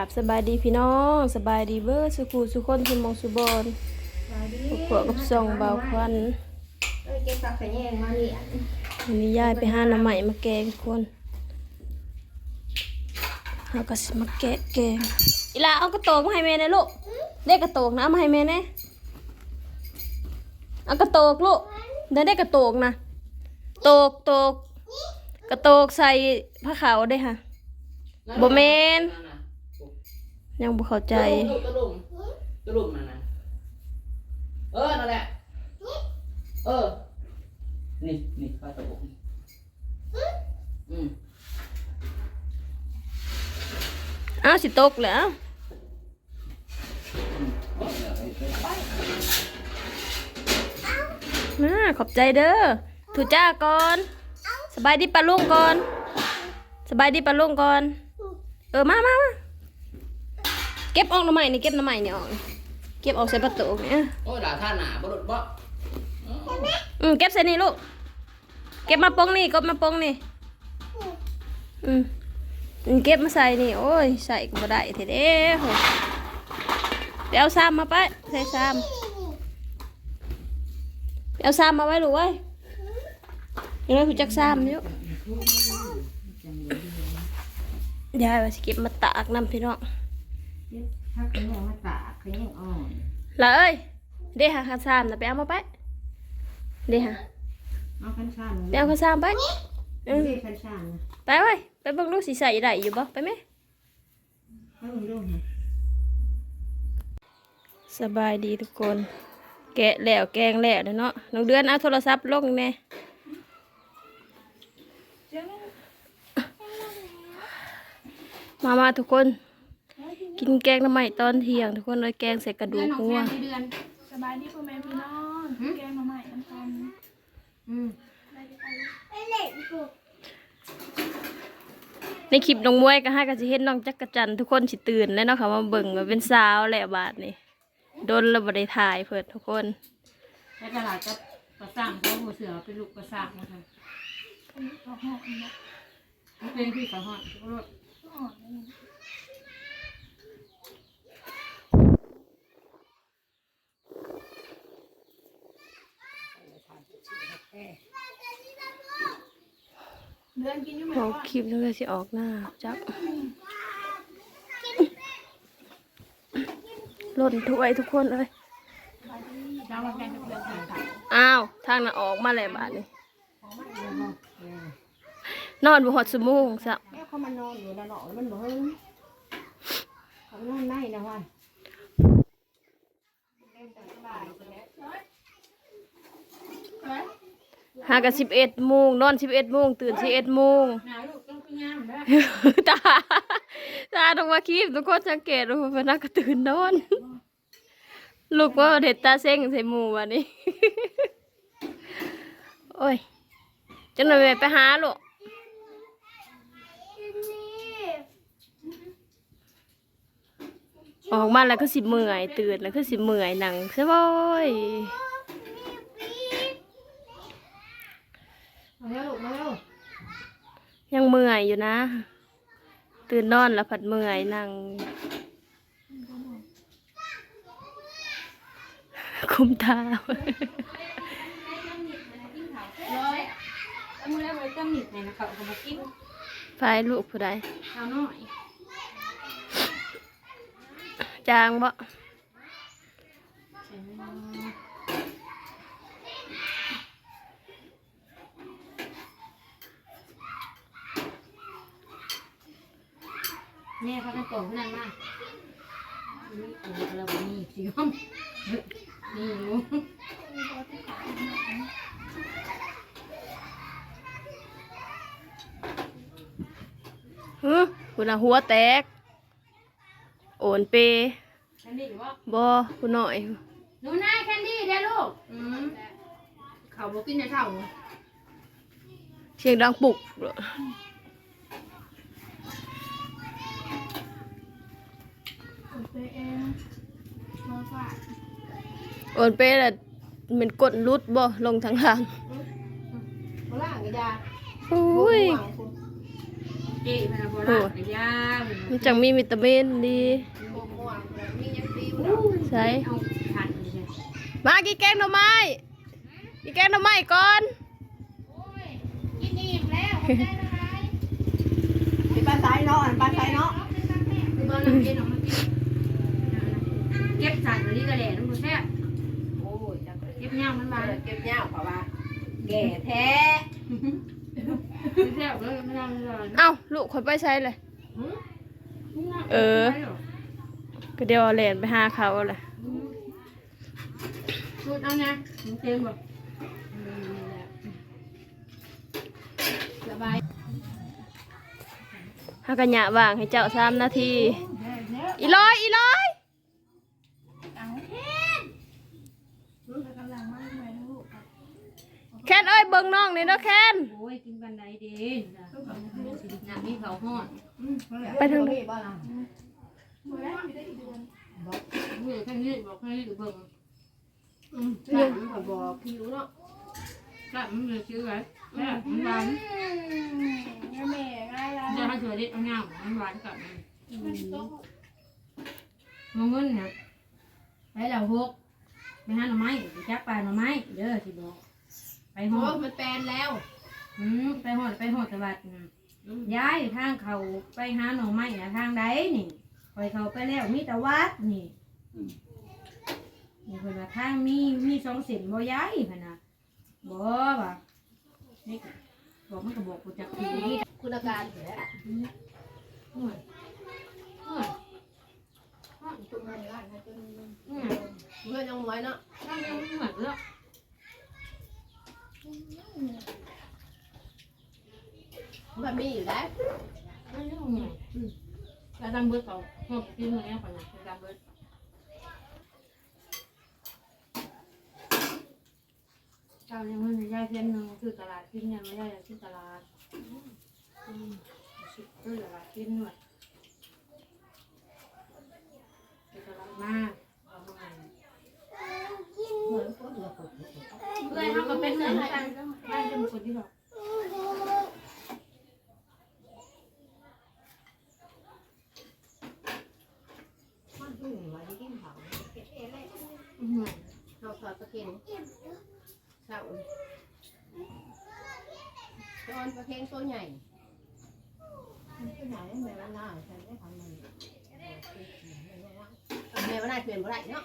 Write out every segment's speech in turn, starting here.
ราบสบายดีพี่น้องสบายดีเบอร์สุขูสุคนสุมองสุบอนพวกกับส่องเบาควันเอ้ยเก็บผักขะแยงมาเลี้ยงวันนี้ยายไปหาหน้ำใหม่มาแกงทุกคนเราก็สิมาแกะแกงอีหลาเอากระโตกมาให้แม่นะลูกเด็กกระโตกนะเอามาให้แม่นะเอากระโตกลูกเดี๋ยวได้กระโตกนะโตกโตกกระโตกใส่ผ้าขาวได้ค่ะบ่แม่น ยังบ่เข้าใจ ตะลุมตะลุมนั่นน่ะเออ นั่นแหละ เออ นี่นี่ปลาตะลุมอืมอ้าวสิตกแล้ว เอาวไปไปน่าขอบใจเด้อถูจ้าก่อน สบายดีปะลุงก่อน สบายดีปะลุงก่อน เออ มามามา เก็บออกหน่อไม้นี่เก็บหน่อไม้นี่ออกเก็บออกใส่ประตูเนี่ยโอ้ยด่าท่าหนาบ่หลุดบ่อืมเก็บใส่นี่ลูกเก็บมาปองนี่กบมาปองนี่อืมอืมเก็บมาใส่นี่โอ้ยใส่ก็บ่ได้เถิดเด้โหไปเอาซ้ำมาไปใส่ซ้ำไปเอาซ้ำมาไว้ลูกไว้เดี๋ยวเราถูจักซ้ำอยู่ยายว่าสิเก็บมาตากน้ำพี่น้อง เก็บผักขะแยงมาตากขะแยงอ่อนละเอ้ยเดี๋ยวหาข้าวซ้ำนะไปเอามาไปเดี๋ยวหาเอาคันชานไปเอาข้าวซ้ำไปเออคันชานนะไปไว้ไปเบิ่งลูกสิใส่ได้อยู่บ่ไปไหมให้มึงดูหน่อยสบายดีทุกคน แกะแล้วแกงแล้วเนาะน้องเดือนเอาโทรศัพท์ลงแน่มามาทุกคน กินแกงน้ำใหม่ตอนเที่ยง ทุกคนเลยแกงใส่กระดูกงัวเดือน สบายดีพ่อแม่พี่น้องแกงมาใหม่น้ำตาลอืมในคลิปน้องมวยก็ให้ก็สิเห็นน้องจักรจันทร์ทุกคนสิตื่นแล้วเนาะค่ะมาเบิ่งว่าเป็นสาวแล้วบาดนี้โดนแล้วบ่ได้ถ่ายเพิ่นทุกคน ในตลาดก็กระสังเขาหัวเสือเป็นลูกกระสังนะคะก็หอมนะนี่เป็นพี่กระหอนทุกรสหอมเลย เดือนกินอยู่ไหมพอคลิปนี้ก็สิออกหน้าจักหล่นถ้วยทุกคนเอ้ยเจ้ามาแกงกับเพื่อนถ่ายอ้าว ทางน่ะออกมาแล้วบาดนี้ นอนบ่ฮอดชั่วโมงซะแม่เขามานอนอยู่แล้วเนาะมันบ่เฮิงเขานอนในนะว่า หากัน11โมงนอน11โมงตื่น11โมงหาลูกต้องไปงามแล้วตาตาต้องมาคลิปทุกคนสังเกตว่าเพิ่นน่าก็ตื่นนอน ลูกว่าเด็ดตาเซ็งใส่หมูวันนี้ โอ้ยจังหน่อยแม่ไปหาลูกออกมาแล้วก็สิเมื่อย ตื่นแล้วก็สิเมื่อยหนังใช่บ่ยมาแล้วลูกมาแล้วยังเมื่อยอยู่นะ ตื่นนอนแล้วผัดเมื่อยนั่งคุมตาร้อยแล้วมือแล้วไว้ตั้งหนิดในนะเขาเขามากินไปลูกผู้ใดข้าวน้อยจางบ่ แม่เขาเป็นโตขนาดมากนี่โอ้เราบ่มีสิครับนี่อยู่ฮึคุณน่ะหัวแตก โอนเปแคนดี้หรือว่าบ่คุณหน่อย หนูนายแคนดี้เด้อลูกอืมเขาบอกกินในเท่าเสียงดังปุก ไปเองมาฝากโอนเปน่ะมันกดรุดบ่ลงทางล่างเขาล่างกระยาโอ้ยหวังคุณเจ๊พนักโบราณกระยามันจังมีวิตามินดีม่วงๆมียังฟิวใช่เอาขันเลยมากินแกงหน่อไม้กินแกงหน่อไม้ก่อนกินอิ่มแล้วได้ละไรไปปลาสายเนาะอันปลาสายเนาะ คือบ้านเราเย็นออกมากินเก็บสันอันนี้ก็แหล่น้ำมันแซ่บโอ้ยจังเลยเก็บย่างมันมาเก็บยาวเพราะว่าแก่แท้แซ่บเลยไม่ได้ไม่ได้เอ้าลูกคนไปใช้เลยเออก็เดี๋ยวเอาเหรียญไปหาเขาเลยพูดเอาไงเต็มแบบสบายหากันหยะว่างให้เจ้าสามนาที อีร้อยอีร้อย เอากำลังมากเลยลูก แคนเอ้ยเบิ่งน้องนี่เนาะแคนโอ้ยกินบันไดเด่นน้ำมีเขาห้อนไปทางไหนนี้บ่ล่ะมือแรกไม่ได้อีกเดือนมือแค่นี้บอกแค่นี้เบิ่งหลังก็บอกคิวเนาะกลับมันเลยซื้อไว้แซ่บมันหวานแม่แม่ง่ายละจะให้เฉยดิเอาเงามันหวานกับมันมองเงินเนี่ยไปแล้วหกไปหาหน่อไม้ไปจับปลาหน่อไม้เด้อที่บอก ไปหโอ้อดมันแปลนแล้วอืมไปหอดไปหอดตะวัดน่ะย้ายทางเขาไปหาหน่อไม้น่ะทางใดนี่คอยเขาไปแล้วมีแต่วัดนี่นี่เพิ่นว่าทางมีมีสองเส้นบ่ย้ายเพิ่นน่ะบ่ว่านี่ก็บอกมันก็บอกกูจักทีนี่คุณอาการแหละห่วยห่วยจุ่มให้ร้านให้จนห่วยเพื่อนยังน้อยเนาะ ทางเดียวมันเหมือนแล้ว มันมีอยู่แล้วไม่รู้ไงอืมแล้วดังเบิดเขาหอบกินเลยเนี่ยก่อนนะดังเบิดเจ้ายังไม่ได้ย้ายเส้นหนึ่งคือตลาดกินยังไม่ได้ที่ตลาดอืมคือตลาดกินหมดไปตลาดมาเอามาให้ เหมือนคนละคน เพื่อนเขาก็เป็นเหมือนกันบ้านเป็นคนที่บอกมันอยู่ว่าที่กินเขาเก็บเองเลยอืมเราถอดตะเกียงเศร้าตอนตะเกียงตัวใหญ่ตัวใหญ่แม่ว่าน่าฉันได้ทำมันแม่ว่าน่าเปลี่ยนบ่ได้เนาะ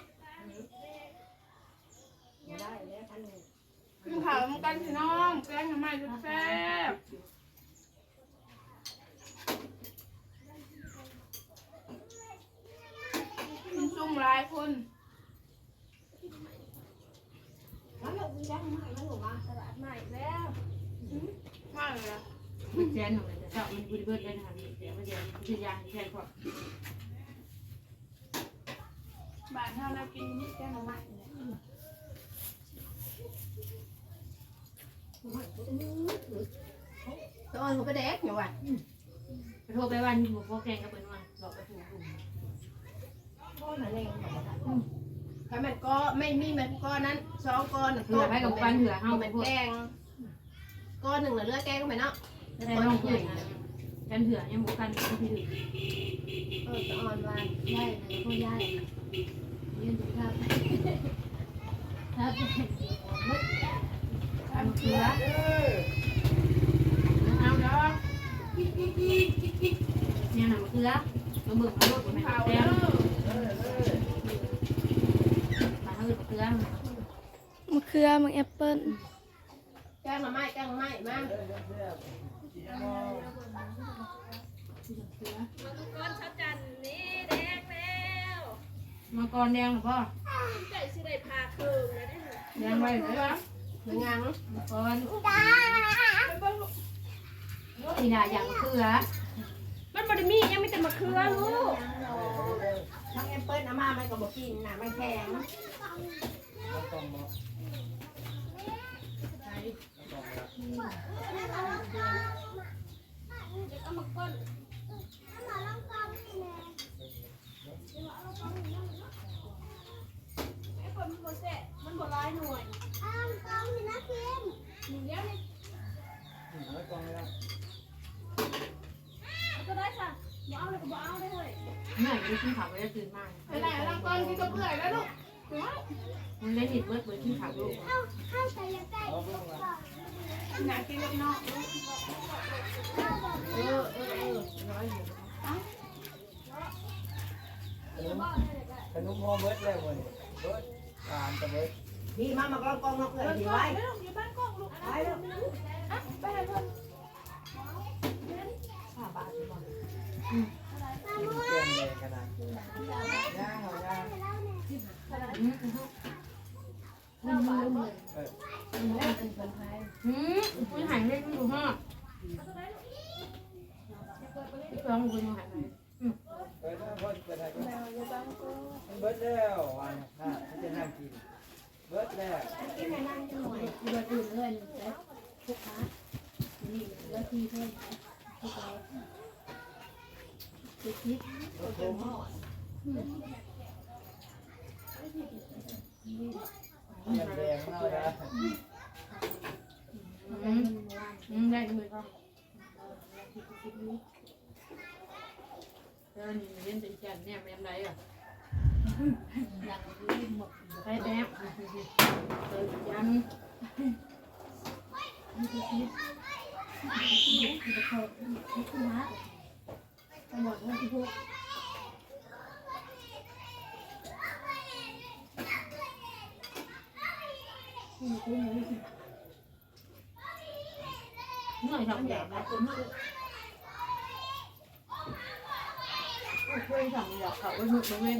บ่ได้แล้วอันนี้ กินข้าวมันกันพี่น้องแกงทำไมจะแซ่บมันซุ่มหลายคนแล้วเราดูยังไม่ไม่หนูมาตลาดใหม่แล้วมากเลยอะมันแสนหน่อยแต่เจ้ามันบุญเบิดเลยนะคะนี่เดี๋ยวมันเดี๋ยวมันจะยางแค่พอบ้านเฮาเรากินนี่แกงหน่อไม เนี่ยตอนเขาไปแดกอยู่ว่ะไปโทรไปวันนี้หมูโคแกงกับเปิ้นว่าบอกไปถูกกลุ่มก้อนอะไรกันถ้ามันก็ไม่มีมันก้อนนั้นสองก้อนเถื่อไปกับปันเถื่อเฮาไปมันพวกแกงก้อนหนึ่งน่ะเลือกแกงก็ไปเนาะจะได้น้องใหญ่กันเถื่อยังหมูกันก็พี่ถึงเออจะอ่อนว่าย่ายนะก็ย่ายยืนดูครับครับกัน เถื่อเอาด้อเนี่ยน่ะมันเถื่อมาเบิ่งมาโลดมันข้าแซ่เด้บอมาเฮาเถื่อมะเขือมะแอปเปิ้ลแกงมาไม้แกงมาไม้มาก้อนชัจันนี่แดงแล้วมังกรแดงหรือเปล่าใจสิได้พาเคืองเลยได้แดงไว้เลยห รือยังมังกรสีดาอย่างเถื่อมันบไดมียังไม่แต่มะเขือลูกทั้งแอปเปิ้ลอามามันก็บอกกินน่ะมันแพง ไอ้คนมันบ่แซ่บมันบ่ร้ายหน่วยอ้าวกองนี่นะคิมหนึ่งเดียวนี่ ได้ขึ้นเขาไม่ได้ตื่นมากไปไหนร่างก้อนที่ก็เปื่อยแล้วลูกมันได้หิดเบิดเบิดขึ้นเขาลูกหนากินกับนอกเออเออเออร้อยอยู่ขนมหอมเบิดแล้ววันนี้เบิดตามตะเบิดพี่มามากองกองมาเกิดดีไว้ไม่ต้องอยู่บ้านกล้องลูกไปแล้วอะไปให้เพิ่นห้าบาทบ่กินเกลือแดงกันนะย่างเอาย่างเล่าบาทเลยเออเล่าเป็นคนไทยหืมคุณหายเล่นดูห้าพี่ฟองคุณหายไปเปิดแล้วเบิดเปิดให้ก่อนมันเบิดแล้ววันน่ะมันจะนั่งกิน เบิดแล้วที่ไหนนั่งหน่อยที่เราตื่นเลยแล้วทุกค้านี่แล้วที่เพื่อนทุกเรา ทุกทิศรถผมนี่เกลือแดงเอาละอืมอืมได้เลยก็เออนี่เล่นเป็นแกนเนี่ยเป็นไรอะอย่างนี้หมดใครแป๊บเออยันนี่ทุกทิศนี่คือเขานี่คือมาตำรวจว่าที่พวกนี่คือนี่หน่อยทำแบบนะคุณเคยทำแบบเขาไว้หมึกมาเว้น